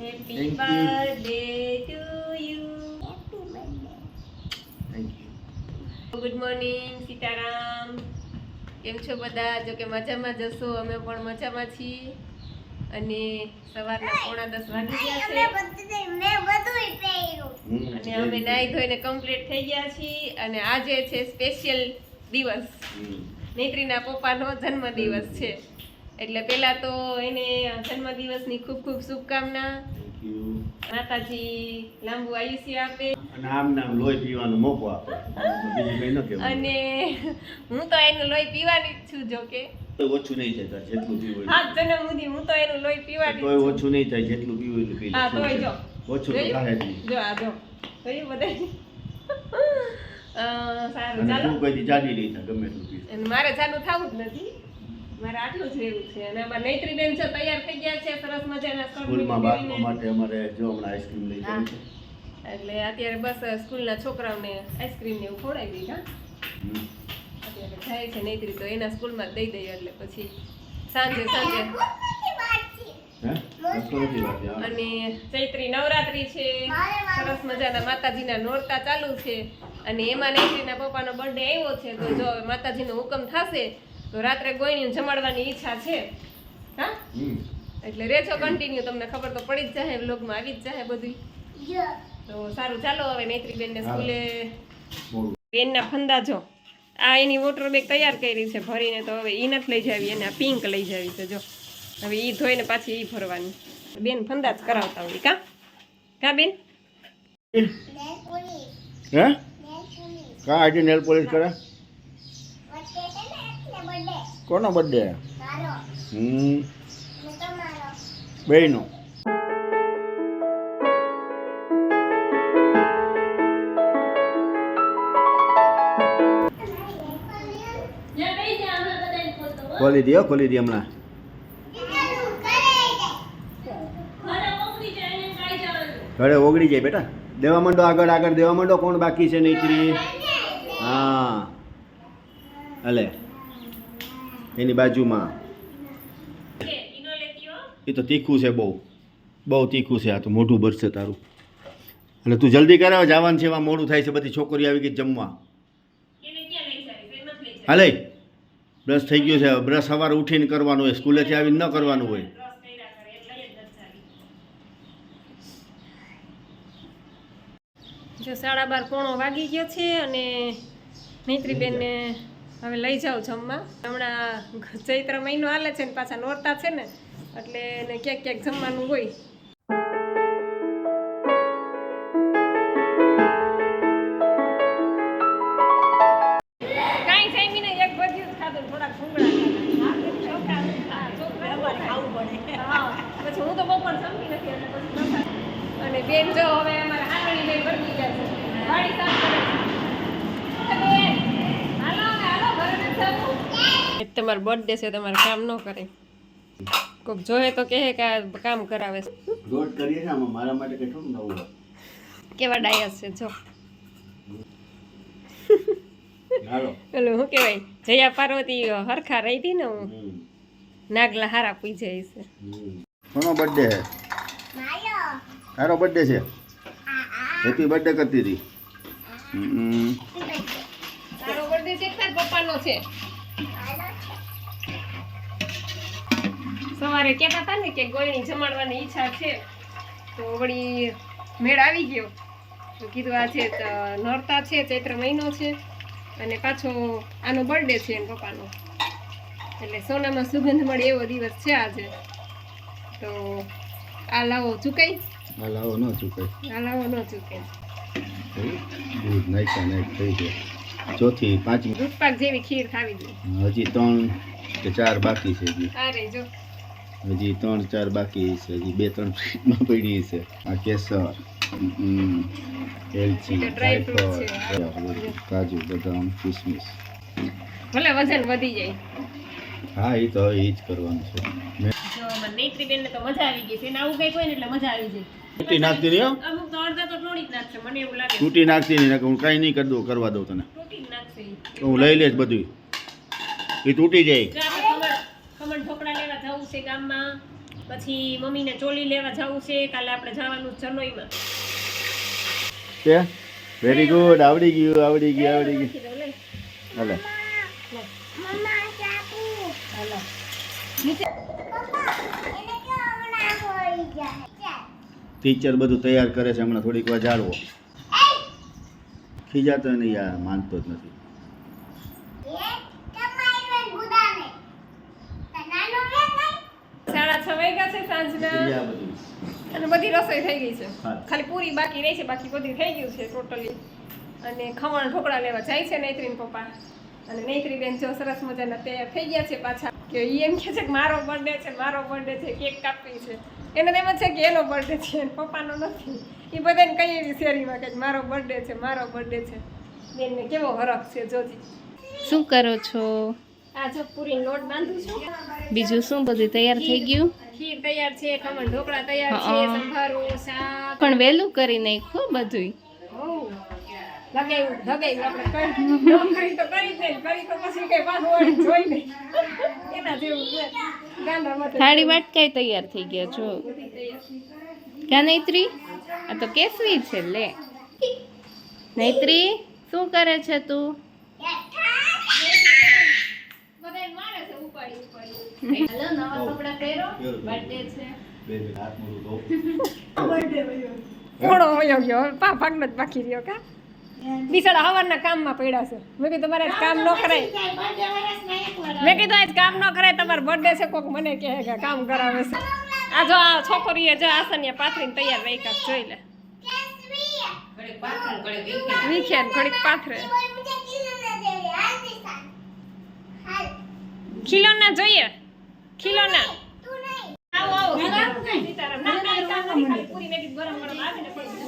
Happy Thank you. Birthday to you thank you good morning Sitaram કેમ છો બધા? જો કે મજામાં જશો અમે પણ મજામાં છીએ. અને સવારના પોણા દસ વાગી ગયા છે. અને અમે નાહી ધોઈને કમ્પ્લીટ થઈ ગયા છીએ. અને આજે છે સ્પેશિયલ દિવસ. નેત્રીના પપ્પાનો જન્મદિવસ છે. એટલે પેલા તો એને જન્મદિવસની ખૂબ ખૂબ શુભકામના. માતાજી લાંબુ આયુષ્ય આપે. અને આમ નામ લોહી પીવાનો મોકો આપે. બીજું કઈ ન કહેવું અને હું તો એનું લોહી પીવાની જ છું જો કે. ઓછું નહીં થાય જેટલું પીવું હોય જન્મ સુધી હું તો એનું લોહી પીવાની તોય ઓછું નહીં થાય જેટલું પીવું એટલું પી હા તોય જો. ઓછું? થાય જો આ જો. જોયું બધાય? અ, સારું ચાલો. તું જાડી નહીં થાય ગમે એટલું પી મારે ચાલુ થવું જ નથી. મારે આટલું જ રહેવું છે અને આમાં નૈત્રી છે તૈયાર થઈ ગયા છે સરસ મજાના સ્કૂલમાં બાળકો માટે અમારે જો હમણાં આઈસ્ક્રીમ લઈ હા. છે. એટલે અત્યારે બસ સ્કૂલના છોકરાઓને આઈસ્ક્રીમ ને એવું ખવડાવી દીધા. અત્યારે જાય છે નૈત્રી તો એના સ્કૂલમાં દઈ દઈએ એટલે પછી સાંજે સાંજે. અને ચૈત્રી નવરાત્રી છે સરસ મજાના માતાજીના નોરતા ચાલુ છે. અને એમાં નૈત્રીના પપ્પાનો બર્થડે આવ્યો છે તો જો માતાજી માતાજીનો હુકમ થશે તો રાત્રે ગોયણી જમાડવાની ઈચ્છા છે? હા? એટલે રેજો કન્ટિન્યુ તમને ખબર તો પડી જ જાય વ્લોગમાં આવી જ જાય બધું. તો સારું ચાલો હવે નૈત્રી બેનને સ્કૂલે. બેનના ફંદા જો. આ એની વોટર બેગ તૈયાર કરી છે ભરીને તો હવે ઈ નથી લઈ જાવી અને આ પિંક લઈ જાવી છે જો. હવે ઈ ધોઈને પાછી એ ભરવાની. બેન ફંદા જ કરાવતા હોય કા? કા બેન? હે? કા આજે નેલ પોલિશ કરે? કોનો બર્થડે હમ. બેયનો. ખોલી દે હો, ખોલી દે હમણાં. ઘરે ઓગળી જાય બેટા. દેવા માંડો આગળ આગળ દેવા માંડો. કોણ બાકી છે નૈત્રી હા. હલે. એની બાજુમાં. એ તો તીખું છે બહુ. બહુ તીખું છે આ તો મોઢું ભરશે તારું. એટલે તું જલ્દી કરાવ, જવાનું છે, એમાં મોડું થાય છે, બધી છોકરી આવી ગઈ જમવા. હાલે બ્રશ થઈ ગયો છે. બ્રશ સવારે ઉઠીને કરવાનું હોય, સ્કૂલેથી આવીને ન કરવાનું હોય. સાડા બાર પોણો વાગી ગયો છે અને મૈત્રીબેનને હવે લઈ જાઓ જમવા હમણાં ચૈત્ર મહિનો હાલે છે ને પાછા નોરતા છે ને, એટલે એને ક્યાંક ક્યાંક જમવાનું હોય. અને બેન જો હવે અમારા આંગળી બેન વળગી ગયા છે. બેન, હાલો હવે, હાલો, ઘરે નથી જવું. તમારો બર્થડે છે તમારે કામ ન કરે. કોક જોયે તો કહે કે કામ કરાવે છે. રોજ કરીએ છે આમાં મારા માટે કેટલું નવું કેવા ડાયસ છે જો. હેલો. પેલું શું કહેવાય? જયા પાર્વતી હરખા રહી હતી ને હું. નાગલા હારા પી જાય છે. કોનો બર્થડે છે? તારો બર્થડે છે? હેપી બર્થડે કરતી હતી. તારો બર્થડે છે તાર પપ્પાનો છે? સવારે કહેતા હતા ને કે ગોળણી જમાડવાની ઈચ્છા છે તો વળી મેળ આવી ગયો. તો કીધું આ છે નોરતા છે ચૈત્ર મહિનો છે અને પાછો આનો બર્થડે છે એના પપ્પાનો. એટલે સોનામાં સુગંધ મળે એવો દિવસ છે આજે. તો આ લાવો ચૂકાઈ? આ લાવો ન ચૂકાય આ લાવો ન ચૂકે દૂધ નાખ્યા નાખ થઈ ગયા. ચોથી પાંચમી. દૂધપાક જેવી ખીર ખાવી જોઈએ. હજી ત્રણ કે ચાર બાકી છે અરે જો. હજી ત્રણ ચાર બાકી છે હજી બે ત્રણ ફ્રીજમાં પડી છે. આ કેસર હમ, એલચી કાજુ બદામ કિસમિસ. ભલે વજન વધી જાય. હા એ તો એ જ કરવાનું છે. મેં જો અમારે નૈત્રીબેનને તો મજા આવી ગઈ છે. એને આવું કંઈક હોય ને એટલે મજા આવી જાય. તૂટી નાખતી નહીં હો? અમુક તો અડધા તો તોડી જ નાખશે મને એવું લાગે. તૂટી નાખતી નહીં નકર હું કાંઈ નહીં કરી દઉં કરવા દઉં તને. તૂટી નાખશે. હું લઈ લઈશ બધું એ તૂટી જાય. ખમણ ઢોકળા લેવા જવું છે ગામમાં. પછી મમ્મીને ચોલી લેવા જવું છે. કાલે આપણે જવાનું જનોઈમાં કે? વેરી ગુડ આવડી ગયું આવડી ગયું આવડી ગયું. હાલો. ટીચર બધું તૈયાર કરે છે. હમણાં થોડીક વાર જાળવો ખીજાતો નહીં આ માનતો જ નથી સાડા છ અને બધી રસોઈ થઈ ગઈ છે. ખાલી પૂરી બાકી રહી છે બાકી બધી થઈ ગયું છે ટોટલી અને ખમણ ઢોકળા લેવા જાય છે નૈત્રીન પપ્પા. અને નૈત્રી બેન જો સરસ મજાના તૈયાર થઈ ગયા છે પાછા. કે એ એમ કહે છે કે મારો બર્થડે છે મારો બર્થડે છે કેક કાપી છે. એને એમ છે કે એનો બર્થડે છે એને પપ્પાનો નથી. એ બધાને કઈ એવી શેરીમાં કે મારો બર્થડે છે મારો બર્થડે છે. બેનને કેવો હરખ છે જોજી. શું કરો છો? આ જો પૂરી લોટ બાંધું છું. બીજું શું બધું તૈયાર થઈ ગયું? ખીર તૈયાર છે ખમણ ઢોકળા તૈયાર છે સંભારો શાક. પણ વહેલું કરી નાખ્યું બધું. લગાવ્યું લગાવ્યું આપણે કરી તો કરી જ કરી તો પછી કઈ પાછું જોઈ નહીં. એના જેવું છે. થાળી વાટકાય તૈયાર થઈ ગયા છો? ક્યાં નૈત્રી આ તો કેસવી છે લે. નૈત્રી શું કરે છે તું બધાય મારે છે ઉપાડી ઉપાડી હાલો નવા કપડા પહેરો? Birthday છે. બે મિનિટ હાથ મોઢું ધો. થોડો વયો ગયો. પા ભાગનો જ બાકી રહ્યો કા? બિસાડા હવારના કામમાં પડ્યા છે. મેં કીધું તમારે કામ ન કરાય. મેં કીધું આજ કામ ન કરાય. તમારો બર્થડે છે. કોક મને કહે કે કામ કરાવે છે. આ જો આ છોકરીએ જો આસનિયા પાથરીને તૈયાર છે, જોઈ લે. વીખે ને ઘડીક પાથરે. ખીલોના જોઈએ? ખીલોના. આવો પૂરી મેં કીધું ગરમ ગરમ ને પૂરી છે.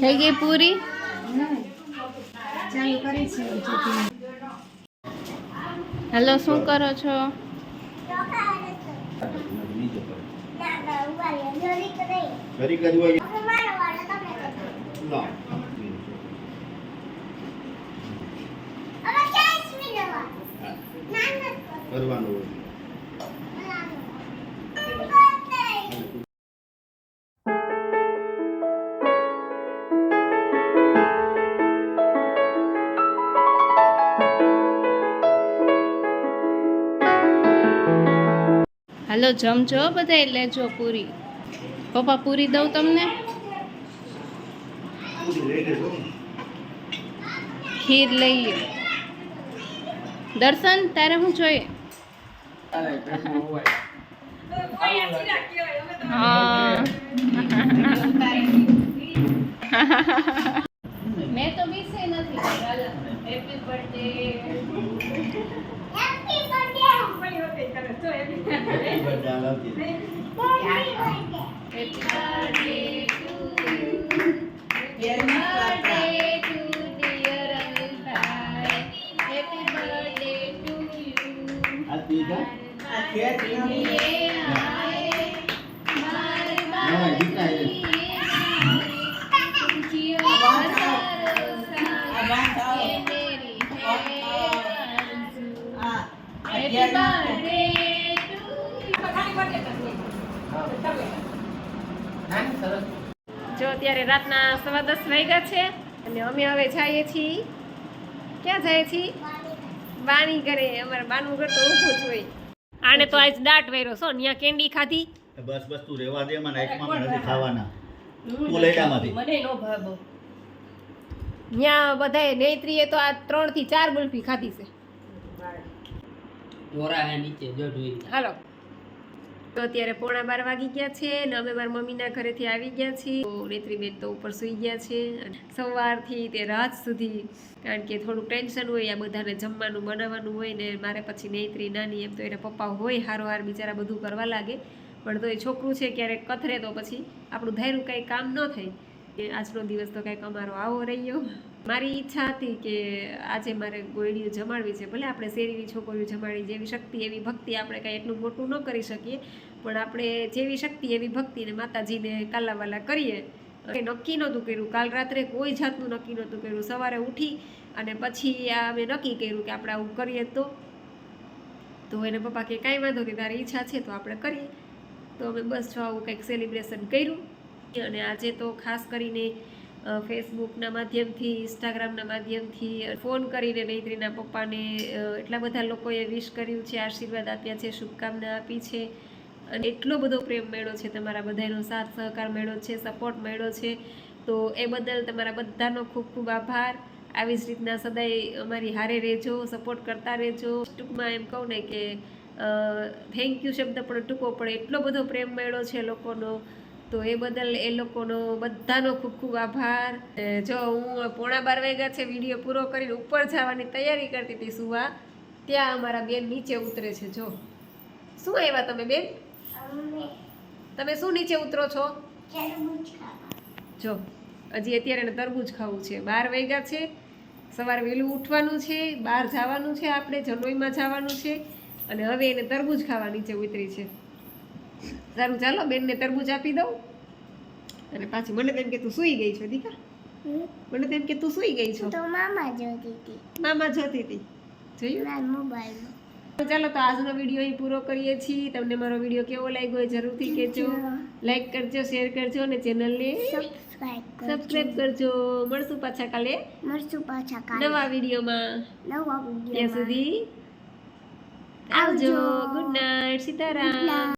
થઈ ગઈ પૂરી? હાલો શું કરો છો? નીચે પડે. ઘડીક જ હોય. લાવ. કરવાનું હોય. હાલો જમજો બધા લેજો પૂરી. પપ્પા પૂરી દઉં તમને? ખીર લઈ દર્શન તારે હું જોઈએ? મેં તો બીસે નથી હેપી બર્થડે. હેપી બર્થડે જો અત્યારે રાતના સવા દસ વાગ્યા છે અને અમે હવે જઈએ છીએ. ક્યાં જઈએ છીએ? બાણી ઘરે. અમારે બાનું ઘર તો ઊભું જ હોય. આને તો આજ દાટ વેરો છો ત્યાં કેન્ડી ખાધી? બસ બસ તું રેવા દે મને એકમાં નથી ખાવાના. તું લઈ જામાંથી ત્યાં બધાએ નેત્રીએ તો આ ત્રણથી ચાર ગુલ્ફી ખાધી છે. ઓરા હે નીચે જો જોઈ હાલો. તો અત્યારે પોણા બાર વાગી ગયા છે અને અમે મારા મમ્મીના ઘરેથી આવી ગયા છીએ. તો નેત્રીબેન તો ઉપર સૂઈ ગયા છે સવારથી તે રાત સુધી કારણ કે થોડું ટેન્શન હોય, આ બધાને જમવાનું, બનાવવાનું હોય ને મારે પછી નેત્રી, નાની એમ તો એના પપ્પા હોય હારોહાર બિચારા બધું કરવા લાગે. પણ તો એ છોકરું છે ક્યારેક કથરે તો પછી આપણું ધાર્યું કાંઈ કામ ન થાય. આજનો દિવસ તો કાંઈક અમારો આવો રહ્યો. મારી ઈચ્છા હતી કે આજે મારે ગોયડીઓ જમાડવી છે. ભલે આપણે શેરીની છોકરીઓ જમાડી જેવી શક્તિ, એવી ભક્તિ આપણે કાંઈ એટલું મોટું ન કરી શકીએ. પણ આપણે જેવી શક્તિ, એવી ભક્તિને માતાજીને કાલાવાલા કરીએ. નક્કી નહોતું કર્યું. કાલ રાત્રે કોઈ જાતનું નક્કી નહોતું કર્યું. સવારે ઉઠી અને પછી આ અમે નક્કી કર્યું કે આપણે આવું કરીએ તો. તો એને પપ્પા કે કાંઈ વાંધો નહીં, તારી ઈચ્છા છે તો આપણે કરીએ. તો અમે બસ જો આવું કંઈક સેલિબ્રેશન કર્યું. અને આજે તો ખાસ કરીને ફેસબુકના માધ્યમથી ઇન્સ્ટાગ્રામના માધ્યમથી ફોન કરીને નૈત્રીના પપ્પાને એટલા બધા લોકોએ વિશ કર્યું છે, આશીર્વાદ આપ્યા છે, શુભકામના આપી છે. અને એટલો બધો પ્રેમ મળ્યો છે તમારા બધાનો, સાથ સહકાર મળ્યો છે સપોર્ટ મળ્યો છે. તો એ બદલ તમારા બધાનો ખૂબ ખૂબ આભાર. આવી જ રીતના સદાય અમારી હારે રહેજો સપોર્ટ કરતા રહેજો. ટૂંકમાં એમ કહું ને કે થેન્ક યુ શબ્દ પણ ટૂંકો પડે એટલો બધો પ્રેમ મળ્યો છે લોકોનો. તો એ બદલ એ લોકોનો બધાનો ખૂબ ખૂબ આભાર. જો હું પોણા બાર વાગ્યા છે વીડિયો પૂરો કરીને ઉપર જવાની તૈયારી કરતી હતી સુવા. ત્યાં અમારા બેન નીચે ઉતરે છે જો. શું આવ્યા તમે બેન? તમે શું નીચે ઉતરો છો? જો હજી અત્યારે એને તરબૂચ ખાવું છે. બાર વાગ્યા છે સવારે વહેલું ઉઠવાનું છે બહાર જવાનું છે આપણે જનોઈમાં જવાનું છે અને હવે એને તરબૂજ ખાવા નીચે ઉતરી છે. સારું ચાલો બેનને તરબૂચ આપી દઉં. અને પાછી મને તેમ કે તું સૂઈ ગઈ છો દીકા. મને તેમ કે તું સૂઈ ગઈ છો. તો મામા જોતી હતી. મામા જોતી હતી. જોયું? મોબાઈલમાં. તો ચાલો તો આજનો વીડિયો અહીં પૂરો કરીએ છીએ. તમને મારો વીડિયો કેવો લાગ્યો એ જરૂરથી કહેજો. લાઈક કરજો શેર કરજો અને ચેનલને સબસ્ક્રાઇબ કરજો. મળશું પાછા કાલે મળશું પાછા કાલે. નવા વિડીયોમાં. નવા ત્યાં સુધી આવજો. Good night Sitaram.